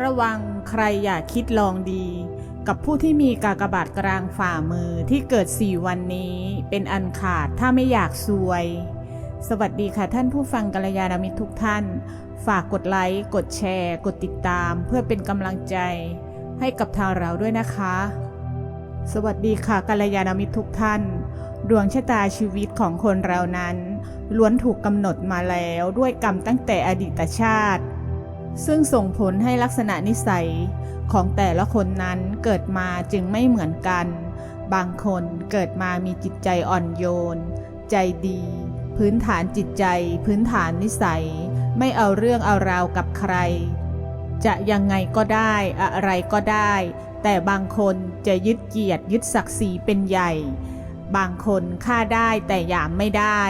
ระวังใครอย่าคิดลองดี กับผู้ที่มีกากบาทกลางฝ่ามือที่เกิด4วันนี้ เป็นอันขาดถ้าไม่อยากซวย สวัสดีค่ะท่านผู้ฟังกัลยาณมิตรทุกท่าน ฝากกดไลค์ กดแชร์ กดติดตาม เพื่อเป็นกำลังใจ ให้กับทางเราด้วยนะคะ สวัสดีค่ะกัลยาณมิตรทุกท่าน ดวงชะตาชีวิตของคนเรานั้น ล้วนถูกกำหนดมาแล้วด้วยกรรมตั้งแต่อดีตชาติ ซึ่งส่งผลให้ลักษณะนิสัยของแต่ละคนนั้นเกิดมาจึงไม่เหมือนกัน บางคนเกิดมามีจิตใจอ่อนโยน ใจดี พื้นฐานจิตใจ พื้นฐานนิสัย ไม่เอาเรื่องเอาราวกับใคร จะยังไงก็ได้อะไรก็ได้ แต่บางคนจะยึดเกียรติยึดศักดิ์ศรีเป็นใหญ่ บางคนฆ่าได้แต่หยามไม่ได้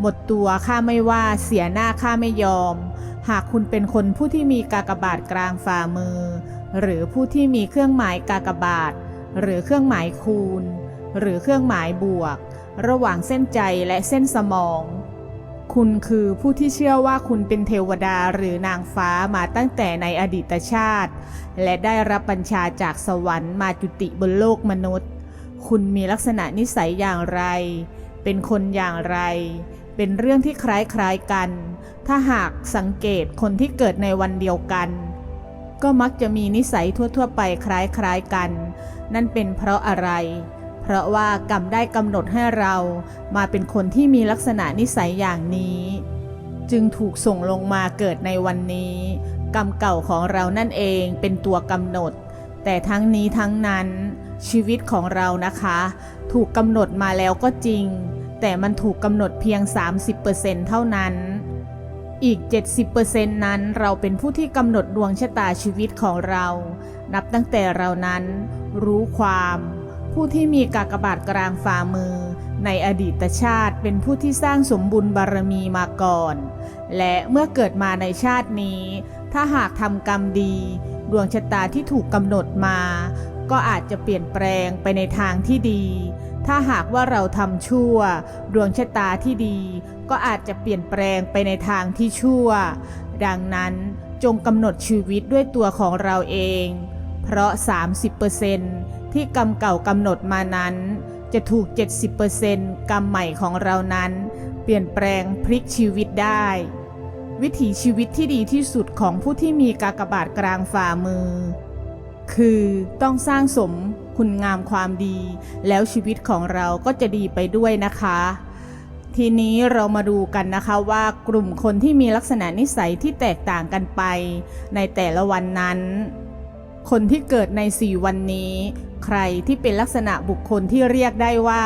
หมดตัวฆ่าไม่ว่าเสียหน้าฆ่าไม่ยอม หากคุณเป็นคนผู้ที่มีกากบาทกลางฝ่ามือ หรือผู้ที่มีเครื่องหมายกากบาท หรือเครื่องหมายคูณ หรือเครื่องหมายบวก ระหว่างเส้นใจและเส้นสมอง คุณคือผู้ที่เชื่อว่าคุณเป็นเทวดาหรือนางฟ้ามาตั้งแต่ในอดีตชาติ และได้รับบัญชาจากสวรรค์มาจุติบนโลกมนุษย์ คุณมีลักษณะนิสัยอย่างไร เป็นคนอย่างไร เป็นเรื่องที่คล้ายๆกัน ถ้าหากสังเกตคนที่เกิดในวันเดียวกัน ก็มักจะมีนิสัยทั่วๆ ไปคล้ายๆกัน นั่นเป็นเพราะอะไร เพราะว่ากรรมได้กำหนดให้เรามาเป็นคนที่มีลักษณะนิสัยอย่างนี้ จึงถูกส่งลงมาเกิดในวันนี้ กรรมเก่าของเรานั่นเองเป็นตัวกำหนด แต่ทั้งนี้ทั้งนั้นชีวิตของเรานะคะ ถูกกำหนดมาแล้วก็จริง แต่มันถูกกำหนดเพียง 30%เท่านั้น อีก 70%นั้นเราเป็นผู้ที่กำหนดดวงชะตาชีวิตของเรา นับตั้งแต่เรานั้น รู้ความ ผู้ที่มีกากบาทกลางฝ่ามือ ในอดีตชาติเป็นผู้ที่สร้างสมบุญบารมีมาก่อน และเมื่อเกิดมาในชาตินี้ ถ้าหากทำกรรมดี ดวงชะตาที่ถูกกำหนดมา ก็อาจจะเปลี่ยนแปลงไปในทางที่ดี ถ้าหากว่าเราทำชั่ว ดวงชะตาที่ดี ก็อาจจะเปลี่ยนแปลงไปในทางที่ชั่ว ดังนั้นจงกำหนดชีวิตด้วยตัวของเราเอง เพราะ 30%ที่กรรมเก่ากำหนดมานั้น จะถูก 70%กรรมใหม่ของเรานั้น เปลี่ยนแปลงพลิกชีวิตได้ วิถีชีวิตที่ดีที่สุดของผู้ที่มีกากบาทกลางฝ่ามือ คือต้องสร้างสม คุณงามความดี แล้วชีวิตของเราก็จะดีไปด้วยนะคะ ทีนี้เรามาดูกันนะคะว่ากลุ่มคนที่มีลักษณะนิสัยที่แตกต่างกันไป ในแต่ละวันนั้น คนที่เกิดในสี่วันนี้ ใครที่เป็นลักษณะบุคคลที่เรียกได้ว่า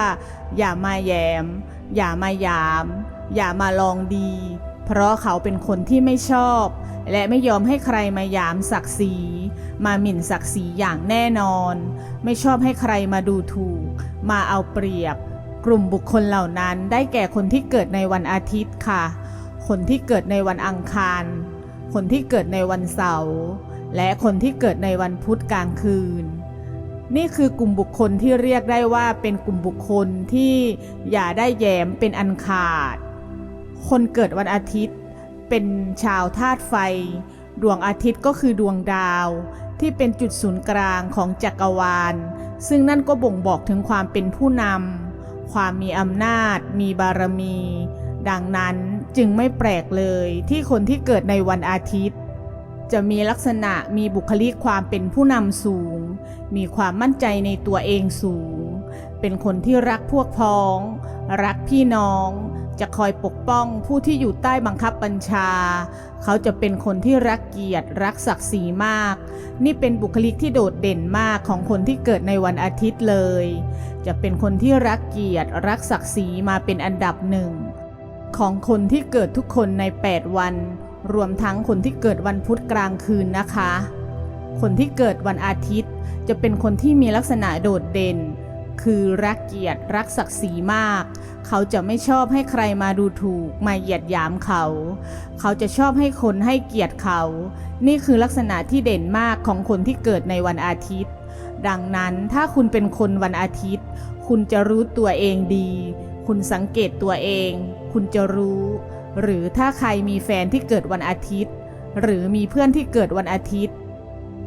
อย่ามาแยม อย่ามาหยาม อย่ามาลองดี เพราะเขาเป็นคนที่ไม่ชอบ และไม่ยอมให้ใครมายามศักดิ์ศรี มาหมิ่นศักดิ์ศรีอย่างแน่นอน ไม่ชอบให้ใครมาดูถูก มาเอาเปรียบ กลุ่มบุคคลเหล่านั้นได้แก่คนที่เกิดในวันอาทิตย์ค่ะ คนที่เกิดในวันอังคาร คนที่เกิดในวันเสาร์และคนที่เกิดในวันพุธกลางคืน นี่คือกลุ่มบุคคลที่เรียกได้ว่าเป็นกลุ่มบุคคลที่อย่าได้แย้มเป็นอันขาด คนเกิดวันอาทิตย์ เป็นชาวธาตุไฟ ดวงอาทิตย์ก็คือดวงดาว ที่เป็นจุดศูนย์กลางของจักรวาล ซึ่งนั่นก็บ่งบอกถึงความเป็นผู้นำความมีอำนาจ มีบารมี ดังนั้นจึงไม่แปลกเลยที่คนที่เกิดในวันอาทิตย์ จะมีลักษณะมีบุคลิกความเป็นผู้นำสูง มีความมั่นใจในตัวเองสูง เป็นคนที่รักพวกพ้อง รักพี่น้อง จะคอยปกป้องผู้ที่อยู่ใต้บังคับบัญชา เขาจะเป็นคนที่รักเกียรติรักศักดิ์ศรีมาก นี่เป็นบุคลิกที่โดดเด่นมากของคนที่เกิดในวันอาทิตย์เลย จะเป็นคนที่รักเกียรติรักศักดิ์ศรีมาเป็นอันดับหนึ่งของคนที่เกิดทุกคนใน 8 วัน รวมทั้งคนที่เกิดวันพุธกลางคืนนะคะ คนที่เกิดวันอาทิตย์ จะเป็นคนที่มีลักษณะโดดเด่น คือรักเกียรติรักศักดิ์ศรีมาก เขาจะไม่ชอบให้ใครมาดูถูก มาเหยียดหยามเขา เขาจะชอบให้คนให้เกียรติเขา นี่คือลักษณะที่เด่นมากของคนที่เกิดในวันอาทิตย์ ดังนั้นถ้าคุณเป็นคนวันอาทิตย์ คุณจะรู้ตัวเองดี คุณสังเกตตัวเอง คุณจะรู้ หรือถ้าใครมีแฟนที่เกิดวันอาทิตย์ หรือมีเพื่อนที่เกิดวันอาทิตย์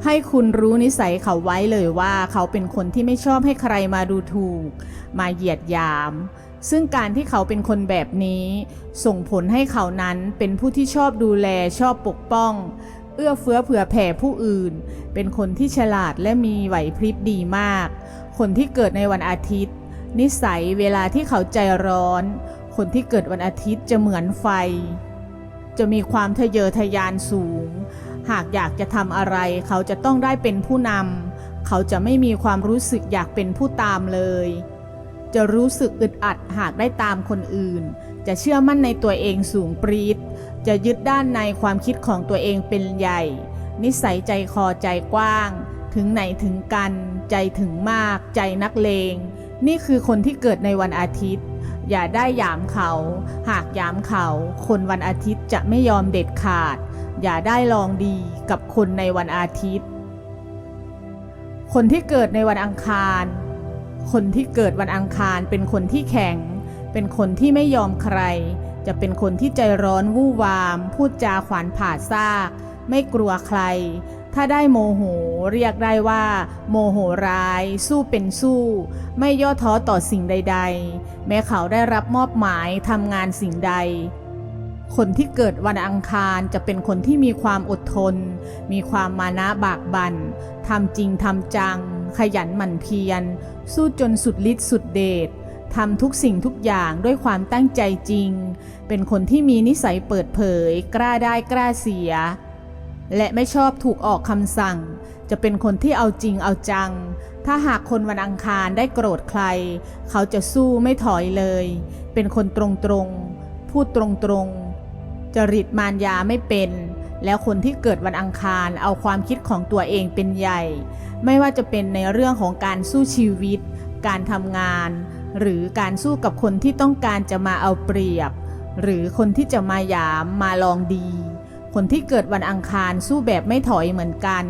ให้คุณรู้นิสัยเขาไว้เลยว่าเขาเป็นคนที่ไม่ชอบให้ใครมาดูถูก มาเหยียดยาม ซึ่งการที่เขาเป็นคนแบบนี้ ส่งผลให้เขานั้นเป็นผู้ที่ชอบดูแลชอบปกป้อง เอื้อเฟื้อเผื่อแผ่ผู้อื่น เป็นคนที่ฉลาดและมีไหวพริบดีมาก คนที่เกิดในวันอาทิตย์ นิสัยเวลาที่เขาใจร้อน คนที่เกิดวันอาทิตย์จะเหมือนไฟ จะมีความทะเยอทะยานสูง หากอยากจะทำอะไร เขาจะต้องได้เป็นผู้นำเขาจะไม่มีความรู้สึกอยากเป็นผู้ตามเลย จะรู้สึกอึดอัดหากได้ตามคนอื่น จะเชื่อมั่นในตัวเองสูงปรีดจะยึดด้านในความคิดของตัวเองเป็นใหญ่ นิสัยใจคอใจกว้าง ถึงไหนถึงกัน ใจถึงมาก ใจนักเลง นี่คือคนที่เกิดในวันอาทิตย์ อย่าได้ยามเขา หากยามเขา คนวันอาทิตย์จะไม่ยอมเด็ดขาด อย่าได้ลองดีกับคนในวันอาทิตย์ คนที่เกิดในวันอังคาร คนที่เกิดวันอังคารเป็นคนที่แข็ง เป็นคนที่ไม่ยอมใคร จะเป็นคนที่ใจร้อนวู่วาม พูดจาขวานผ่าซาก ไม่กลัวใคร ถ้าได้โมโหเรียกได้ว่า โมโหร้าย สู้เป็นสู้ ไม่ย่อท้อต่อสิ่งใด ๆ แม้เขาได้รับมอบหมายทำงานสิ่งใด คนที่เกิดวันอังคารจะเป็นคนที่มีความอดทน มีความมานะบากบัน่นทำจริงทำจัง ขยันหมั่นเพียร สู้จนสุดฤทธิ์สุดเดชทำทุกสิ่งทุกอย่างด้วยความตั้งใจจริง เป็นคนที่มีนิสัยเปิดเผย กล้าได้กล้าเสีย และไม่ชอบถูกออกคำสั่ง จะเป็นคนที่เอาจริงเอาจัง ถ้าหากคนวันอังคารได้โกรธใคร เขาจะสู้ไม่ถอยเลย เป็นคนตรงๆ พูดตรงๆ จริตมารยาไม่เป็น แล้วคนที่เกิดวันอังคารเอาความคิดของตัวเองเป็นใหญ่ ไม่ว่าจะเป็นในเรื่องของการสู้ชีวิต การทำงาน หรือการสู้กับคนที่ต้องการจะมาเอาเปรียบ หรือคนที่จะมาหยามมาลองดี คนที่เกิดวันอังคารสู้แบบไม่ถอยเหมือนกัน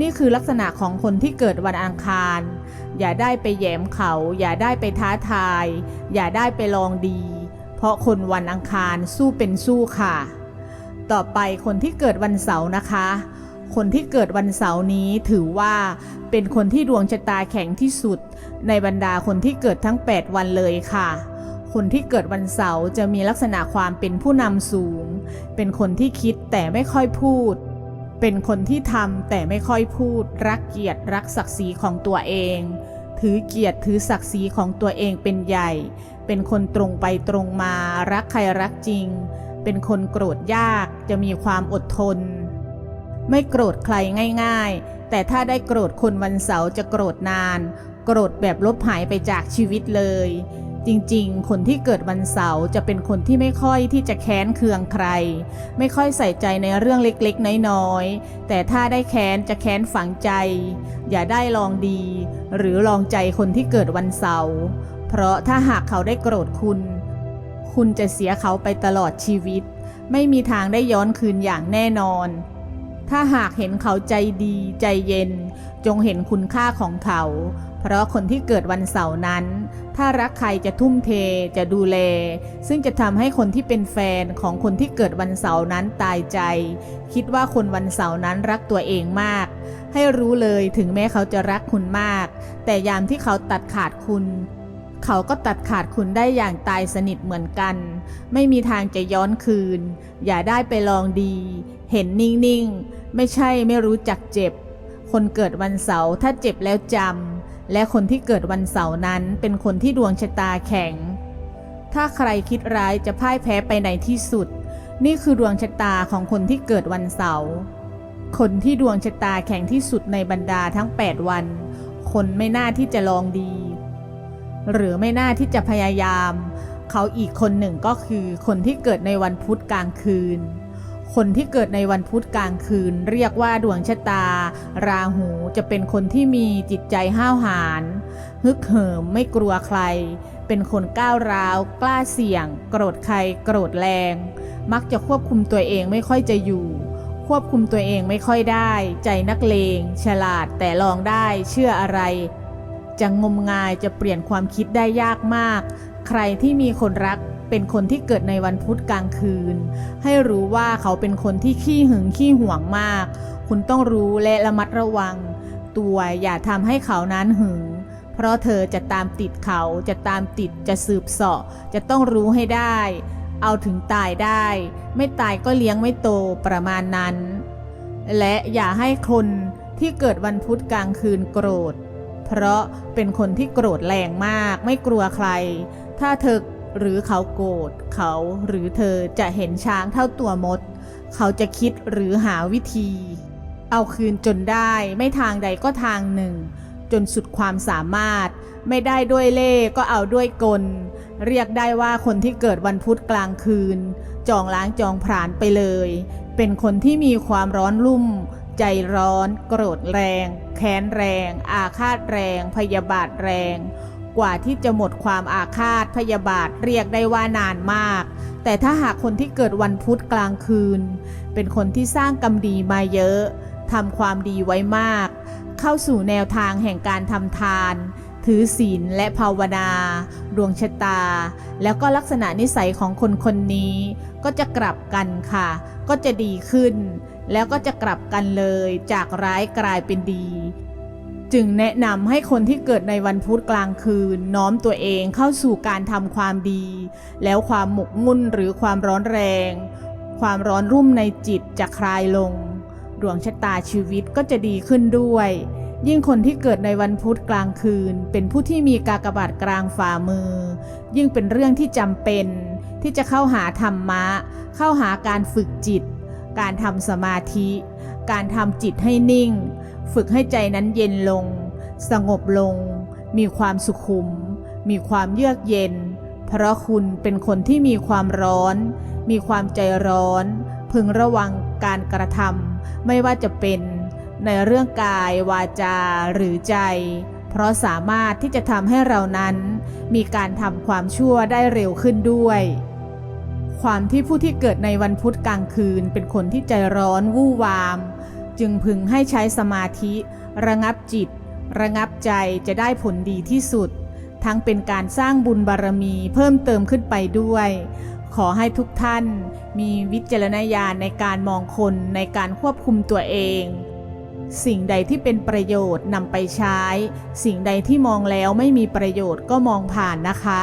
นี่คือลักษณะของคนที่เกิดวันอังคาร อย่าได้ไปแหยมเขา อย่าได้ไปท้าทาย อย่าได้ไปลองดี เพราะคนวันอังคารสู้เป็นสู้ค่ะ ต่อไปคนที่เกิดวันเสาร์นะคะ คนที่เกิดวันเสาร์นี้ถือว่าเป็นคนที่ดวงชะตาแข็งที่สุด ในบรรดาคนที่เกิดทั้ง 8 วันเลยค่ะ คนที่เกิดวันเสาร์จะมีลักษณะความเป็นผู้นำสูง เป็นคนที่คิดแต่ไม่ค่อยพูด เป็นคนที่ทำแต่ไม่ค่อยพูด รักเกียรติรักศักดิ์ศรีของตัวเอง ถือเกียรติถือศักดิ์ศรีของตัวเองเป็นใหญ่ เป็นคนตรงไปตรงมา รักใครรักจริง เป็นคนโกรธยาก จะมีความอดทน ไม่โกรธใครง่าย ๆ แต่ถ้าได้โกรธคนวันเสาร์จะโกรธนาน โกรธแบบลบหายไปจากชีวิตเลย จริงๆ คนที่เกิดวันเสาร์จะเป็นคนที่ไม่ค่อยที่จะแค้นเคืองใคร ไม่ค่อยใส่ใจในเรื่องเล็กๆ น้อยๆ แต่ถ้าได้แค้นจะแค้นฝังใจ อย่าได้ลองดี หรือลองใจคนที่เกิดวันเสาร์เพราะถ้าหากเขาได้โกรธคุณ คุณจะเสียเขาไปตลอดชีวิต ไม่มีทางได้ย้อนคืนอย่างแน่นอน ถ้าหากเห็นเขาใจดีใจเย็น จงเห็นคุณค่าของเขา เพราะคนที่เกิดวันเสาร์นั้น ถ้ารักใครจะทุ่มเทจะดูแล ซึ่งจะทำให้คนที่เป็นแฟนของคนที่เกิดวันเสาร์นั้นตายใจ คิดว่าคนวันเสาร์นั้นรักตัวเองมาก ให้รู้เลยถึงแม้เขาจะรักคุณมาก แต่ยามที่เขาตัดขาดคุณ เขาก็ตัดขาดคุณได้อย่างตายสนิทเหมือนกัน ไม่มีทางจะย้อนคืน อย่าได้ไปลองดี เห็นนิ่งๆ ไม่ใช่ไม่รู้จักเจ็บ คนเกิดวันเสาร์ถ้าเจ็บแล้วจำ และคนที่เกิดวันเสาร์นั้นเป็นคนที่ดวงชะตาแข็ง ถ้าใครคิดร้ายจะพ่ายแพ้ไปในที่สุด นี่คือดวงชะตาของคนที่เกิดวันเสาร์คนที่ดวงชะตาแข็งที่สุดในบรรดาทั้ง 8 วัน คนไม่น่าที่จะลองดี หรือไม่น่าที่จะพยายาม เขาอีกคนหนึ่งก็คือคนที่เกิดในวันพุธกลางคืน คนที่เกิดในวันพุธกลางคืน เรียกว่าดวงชะตา ราหูจะเป็นคนที่มีจิตใจห้าวหาญฮึกเหิมไม่กลัวใคร เป็นคนก้าวร้าว กล้าเสี่ยง โกรธใคร โกรธแรง มักจะควบคุมตัวเองไม่ค่อยจะอยู่ ควบคุมตัวเองไม่ค่อยได้ ใจนักเลง ฉลาดแต่ลองได้เชื่ออะไร จะงมงายจะเปลี่ยนความคิดได้ยากมาก ใครที่มีคนรัก เป็นคนที่เกิดในวันพุธกลางคืน ให้รู้ว่าเขาเป็นคนที่ขี้หึงขี้หวงมากคคุณต้องรู้และระมัดระวัง ตัวอย่าทำให้เขานั้นหึง เพราะเธอจะตามติดเขาจะตามติดจะสืบเสาะ จะต้องรู้ให้ได้ เอาถึงตายได้ ไม่ตายก็เลี้ยงไม่โตประมาณนั้น และอย่าให้คนที่เกิดวันพุธกลางคืนโกรธ เพราะเป็นคนที่โกรธแรงมาก ไม่กลัวใคร ถ้าเธอ หรือเขาโกรธเขาหรือเธอจะเห็นช้างเท่าตัวมด เขาจะคิดหรือหาวิธี เอาคืนจนได้ไม่ทางใดก็ทางหนึ่ง จนสุดความสามารถ ไม่ได้ด้วยเล่ก็เอาด้วยกล เรียกได้ว่าคนที่เกิดวันพุธกลางคืน จองล้างจองผลาญไปเลย เป็นคนที่มีความร้อนรุ่ม ใจร้อน โกรธแรง แค้นแรง อาฆาตแรง พยาบาทแรง กว่าที่จะหมดความอาฆาตพยาบาทเรียกได้ว่านานมาก แต่ถ้าหากคนที่เกิดวันพุธกลางคืน เป็นคนที่สร้างกรรมดีมาเยอะทำความดีไว้มาก เข้าสู่แนวทางแห่งการทำทาน ถือศีลและภาวนา ดวงชะตา แล้วก็ลักษณะนิสัยของคนคนนี้ ก็จะกลับกันค่ะ ก็จะดีขึ้น แล้วก็จะกลับกันเลยจากร้ายกลายเป็นดี จึงแนะนำให้คนที่เกิดในวันพุธกลางคืน น้อมตัวเองเข้าสู่การทำความดี แล้วความหมกมุ่นหรือความร้อนแรง ความร้อนรุ่มในจิตจะคลายลง ดวงชะตาชีวิตก็จะดีขึ้นด้วย ยิ่งคนที่เกิดในวันพุธกลางคืน เป็นผู้ที่มีกากบาทกลางฝ่ามือ ยิ่งเป็นเรื่องที่จำเป็น ที่จะเข้าหาธรรมะ เข้าหาการฝึกจิต การทำสมาธิ การทำจิตให้นิ่ง ฝึกให้ใจนั้นเย็นลง สงบลง มีความสุขุม มีความเยือกเย็น เพราะคุณเป็นคนที่มีความร้อน มีความใจร้อน พึงระวังการกระทำไม่ว่าจะเป็นในเรื่องกายวาจาหรือใจ เพราะสามารถที่จะทำให้เรานั้น มีการทำความชั่วได้เร็วขึ้นด้วย ความที่ผู้ที่เกิดในวันพุธกลางคืนเป็นคนที่ใจร้อนวู่วาม จึงพึงให้ใช้สมาธิ ระงับจิต ระงับใจจะได้ผลดีที่สุด ทั้งเป็นการสร้างบุญบารมีเพิ่มเติมขึ้นไปด้วย ขอให้ทุกท่านมีวิจารณญาณในการมองคนในการควบคุมตัวเอง สิ่งใดที่เป็นประโยชน์นำไปใช้ สิ่งใดที่มองแล้วไม่มีประโยชน์ก็มองผ่านนะคะ